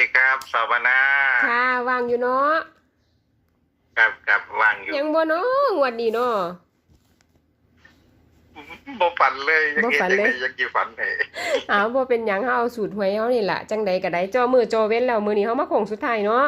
ดีครับสาวนาค่ะว่างอยู่เนาะครับครับวางอยู่ยังบ่เนาะงวดนี้เนาะบ่ฝันเลยบ่ฝันเลยยังยังกี่ฝันเหอ้าวบ่เป็นหยังเฮาเอาสูตรหวยเฮานี่ล่ะจังใดก็ได้จ่อมือจ่อเว้นแล้วมื้อนี้เฮามาโค้งสุดท้ายเนาะ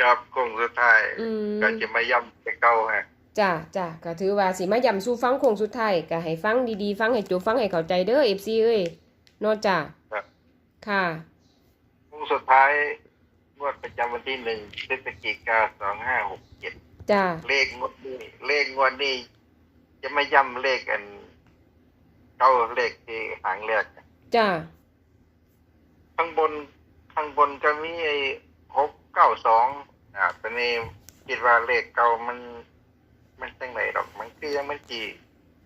ครับคงสุดท้ายอืมก็จะมาย้ำไปเก้าฮะจ้ะจ้ะก็ถือว่าสิมาย้ำสู่ฟังโค้งสุดท้ายก็ให้ฟังดีๆ ฟังให้จบฟังให้เข้าใจเด้อ FC เอ้ยเนาะจ้ะครับค่ะคง สุดท้ายงวดประจำวันที่หนึ่งพฤศจิกาสองห้าหกเจ็ดจ้ะเลขงวดนี้เลขงวดนี้จะไม่ย้ำเลขกันเก้าเลขที่หางแรกจ้ะข้างบนข้างบนก็มีไอ้หกเก้าสองอ่าตอนนี้คิดว่าเลขเก่ามัน มันจังไหนหรอก มันคือยังมันจี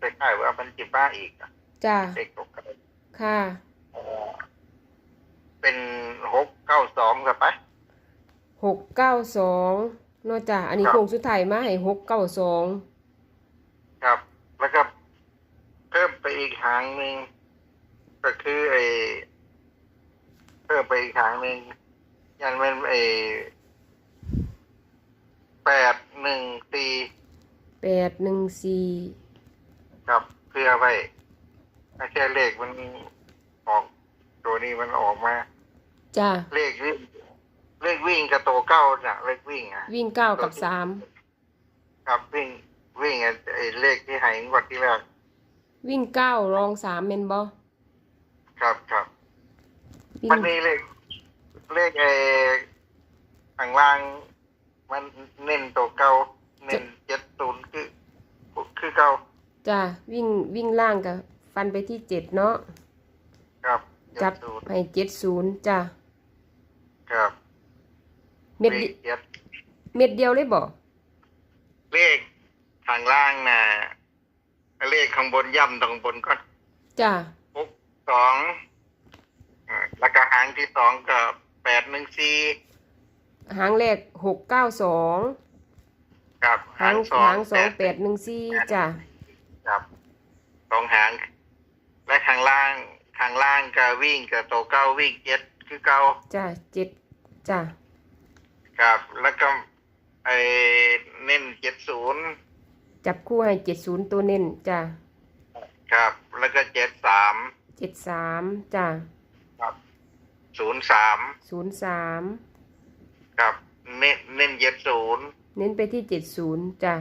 คล้ายๆว่ามันจีบ้าอีกอะจ้ะเลขตกกันค่ะ เป็นหกเก้าสองใช่ปะ 692เนาะจ้ะอันนี้ครับ โค้งสุดท้ายมาให้692ครับ แล้วก็เพิ่มไปอีกหางหนึ่งก็คือไอ้เพิ่มไปอีกหางหนึ่งยันเป็นไอ้แปดหนึ่งสี่814ครับเพื่อไว้ไม่ใช่เลขมันออก ตัวนี้มันออกมา จ้ะเลขวิ่งเล ขวิ่งกับตัวเก้าน่ะเลขวิ่งอะวิ่งเก้ากับสามครับวิ่งวิ่งไอ้ไอ้เลขที่ใหายงวดที่แรกวิ่งเก้ารองสามเมนบอครับครับวิ่มันงมีเลขเลขไอ้ข้างล่าง มันเน้นตัวเก้าเน้นเจ็ดศูนย์คือ คือเก้าจ้ะวิ่งวิ่งล่างกับฟันไปที่เจ็ดเนาะครับจับศูนย์ให้เจ็ดศูนย์จ้ะครับ เม็ดเลเดีขเจ็ดเม็ดเดียวเลยบ่เลขข้างล่างน่ะเลขข้างบนย่ำตรงบนก็จ้ะหกสองอ่าแล้วก็หางที่สองก็แปดหนึ่งสี่หางแรกหกเก้าสองกับหางสองหางสองแปดหนึ่งสี่จ้ะครับสองหาง และข้างล่างข้างล่างก็วิ่งกับตัวเก้าวิ่งเจ็ดคือเก้า จ้ะเจ็ดจ้ะ ครับแล้วก็ไอ้เน้นเจ็ดศูนย์จับคู่ให้เจ็ดศูนย์ตัวเน้นจ้ะครับ แล้วก็เจ็ดสามเจ็ดสามจ้ะครับศูนย์สามศูนย์สามครับเน้นเน้นเจ็ดศูนย์เน้นไปที่เจ็ดศูนย์จ้ะ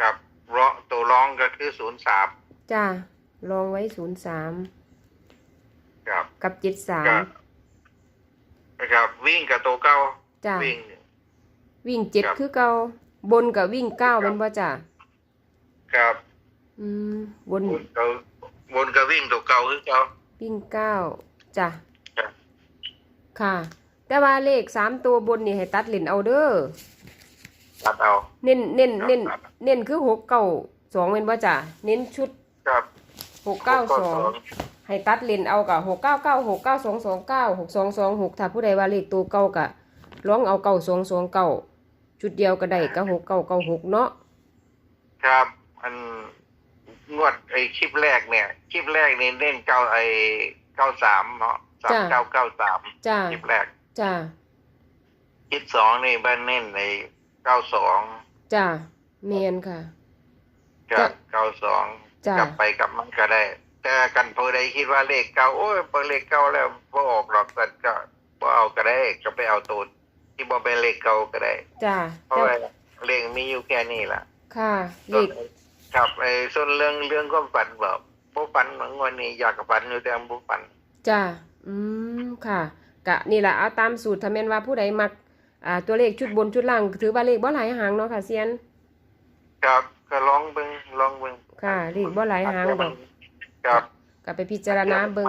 ครับเพราะตัวร้องก็คือศูนย์สามจ้ะลองไว้ศูนย์สามครับกับเจ็ดสาก็มนะครับวิ่งกับตัวเก้า จ้ะวิ่งวิ่งเจ็ดครับ คือเก่าบนกับวิ่งเก้าครับเป็นบ่จ้ะครับอืมบนบนก็บนก็วิ่งตัวเก่าคือเก่าวิ่งเก้าจ้ะครับ ค่ะ แต่ว่าเลขสามตัวบนนี่ให้ตัดเหรียญเอาเด้อตัดเอา เน้นเน้นครับเน้นครับ เน้นคือหกเก้าสองเป็นบ่จ้ะเน้นชุดครับหกเก้าสอง ให้ตัดเหรียญเอากับหกเก้าเก้าหกเก้าสองสองเก้าหกสองสองหกถ้าผู้ใดว่าเลขตัวเก่ากะ ลองเอาเก้าสองสองเก้าชุดเดียวก็ได้ก็หกเก้าเก้าหกเนาะครับอันงวดไอคลิปแรกเนี่ยคลิปแรกนี่เล่นเก้าไอเก้าสามเนาะสามเก้าเก้าสามจ้าคลิปแรกจ้าคลิปสองนี่บ้านเน้นในเก้าสองจ้าเมียนค่ะกับเก้าสองจ้ะกลับไปกลับมันก็ได้ แต่กันพอใดคิดว่าเลขเก้าโอ้ยพอเลขเก้าแล้วบ่ออกหรอกแต่ก็บ่เอาก็ได้ก็ไปเอาตัว ที่บ่เป็นเลขเก้าก็ได้ จ้าเพราะแต่ว่าเลขมีอยู่แค่นี้ล่ะ ค่ะเลขครับไอ้ส่วนเรื่องเรื่องความฝันแบบบ่ฝันเหมือนวันนี้อยากฝันอยู่แต่บ่ฝัน จ้าอืมค่ะ กะนี่แหละเอาตามสูตรถ้าแม่นว่าผู้ใดมักอ่าตัวเลขชุดบนชุดล่างถือว่าเลขบ่หลายหางเนาะค่ะเซียน ครับก็ลองเบิ่งลองเบิ่งค่ะเลขบ่หลายหางดอก ครับก็ไปพิจารณาเบิ่ง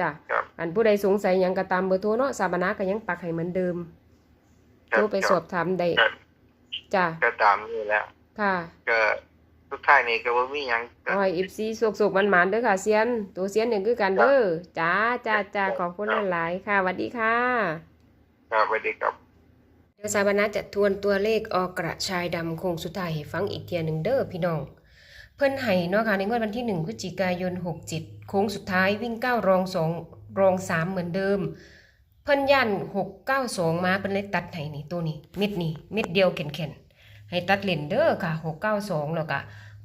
จ้ะครับ อันผู้ใดสงสัยหยังก็ตามเบอร์โทรเนาะสาบานาก็ยังปักให้เหมือนเดิมครั โทรไปสอบถามได้ครับจ้ะก็ตามนี้แหล้ว ค่ะ ก็ทุกท่ายนี่ก็บ่มีหยังก็เอาให้ FC สุกๆมันๆเด้อค่ะเซียน ตัวเซียนนี่คือกันเด้อจ้าจ้าจ้าขอบคุณหลายๆค่ะสวัสดีค่ะครับสวัสดีครับเดี๋ยวสาบานาจะทวนตัวเลขออกกระชายดำโคงสุดท้ายให้ฟังอีกเทียหนึ่งเด้อพี่น้อง เพิ่นให้เนาะค่ะในงวดวันที่1พฤศจิกายน67โค้งสุดท้ายวิ่ง9รอง2รอง3เหมือนเดิม เพิ่นย่านหกเก้าสองมาเพิ่นเลยตัดให้นี่ตัวนี้เม็ดนี้เม็ดเดียวแข็งๆให้ตัดเลนเด้อค่ะหกเก้าสองแล้วก็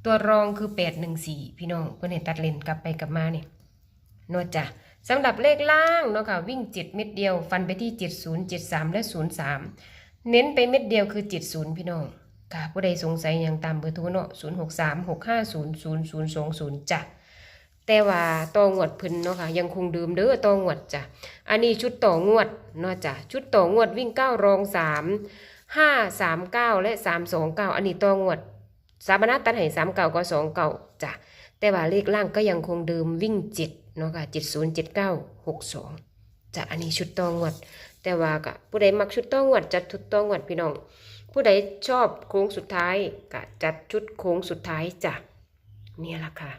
ตัวรองคือแปดหนึ่งสี่พี่น้องเพิ่นให้ตัดเลนกลับไปกลับมานี่เนอะจ้ะสำหรับเลขล่างเนาะค่ะวิ่งเจ็ดเม็ดเดียวฟันไปที่เจ็ดศูนย์เจ็ดสามและศูนย์สามเน้นไปเม็ดเดียวคือเจ็ดศูนย์พี่น้องค่ะผู้ใดสงสัยอย่างตามเบอร์โทรเนาะศูนย์หกสามหกห้าศูนย์ศูนย์ศูนย์สองศูนย์จ้ะ แต่ว่าต่องวดพิ่นเนาะค่ะยังคงเดิมเด้อต่องวดจ้ะอันนี้ชุดต่องวดเนาะจ้ะชุดต่องวดวิ่งเก้ารองสามห้าสามเก้าและสามสองเก้าอันนี้ต่องวด สามนัตตัดให้สามเก้าก็สองเก้าจ้ะแต่ว่าเลขล่างก็ยังคงเดิมวิ่งเจ็ดเนาะค่ะเจ็ดศูนย์เจ็ดเก้าหกสองจ้ะอันนี้ชุดต่องวด แต่ว่าก็ผู้ใดมักชุดต่องวดจัดชุดต่องวดพี่น้อง ผู้ใดชอบโค้งสุดท้ายก็จัดชุดโค้งสุดท้ายจ้ะเนี่ยละค่ะ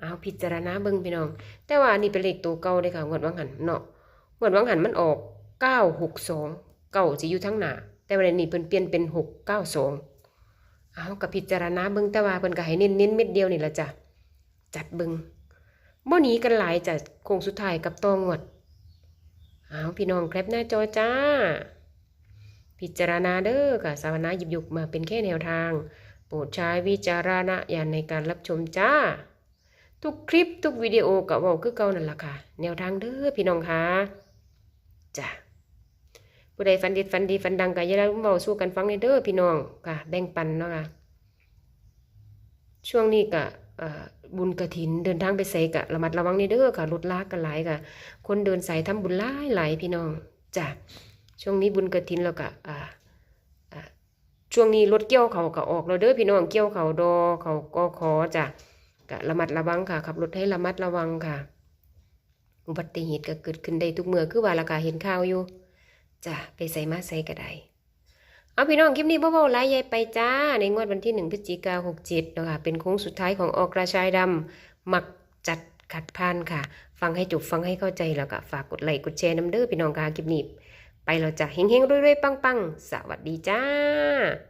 เอาพิจารณาเบิ่งพี่น้อง แต่ว่านนี้เป็นเลขตัวเก่าเลยค่ะงวดวังหันเนาะงวดวังหันมันออกเก้าหกสองเก่าสิอยู่ทั้งหน้าแต่วันนี้เพิ่นเปลี่ยนเป็นหกเก้าสองเอากับพิจารณาเบิ่งแต่ว่าเพิ่นก็ให้เน้นเน้นเม็ดเดียวนี่ละจ้ะจัดเบิ่งบ่หนีกันหลายจ้ะโค้งสุดท้ายกับตองวดเอาพี่น้องแคปหน้าจอจ้า พิจารณาเด้อค่ะสาวนาหยิบยกมาเป็นแค่แนวทาง โปรดใช้วิจารณญาณในการรับชมจ้า ทุกคลิปทุกวิดีโอก็เว้าคือเก่านั่นแหละค่ะ แนวทางเด้อพี่น้องค่ะจ้ะผู้ใดฟันดีฟันดีฟันดังก็อย่าลืมเว้าสู้กันฟังในเด้อพี่น้องค่ะ แบ่งปันเนาะค่ะช่วงนี้ก็บุญกระถินเดินทางไปใส่กะระมัดระวังในเด้อค่ะรถลากกันหลายค่ะ คนเดินสายทำบุญหลายหลายพี่น้องจ้ะช่วงนี้บุญกระถินแล้วก็อ่าช่วงนี้รถเกี่ยวเขาก็ออกแล้วเด้อพี่น้องเกี่ยวเขาดอเขาก็ขอจ้ะ ก็ระมัดระวังค่ะขับรถให้ระมัดระวังค่ะ อุบัติเหตุก็เกิดขึ้นได้ทุกเมื่อคือว่าราคาเห็นข่าวอยู่จ้ะไปใส่มาใส่ก็ได้เอาพี่น้องคลิปนี้เบาๆไล่ยายไปจ้า ในงวดวันที่หนึ่งพฤศจิกาหกเจ็ดนะคะเป็นโค้งสุดท้ายของออกระชายดำมักจัดขัดพันค่ะ ฟังให้จบฟังให้เข้าใจแล้วก็ฝากกดไลค์กดแชร์น้ำเด้อพี่น้องค่ะคลิปนี้ ไปเราจะเฮงๆรวยๆ ปังๆ สวัสดีจ้า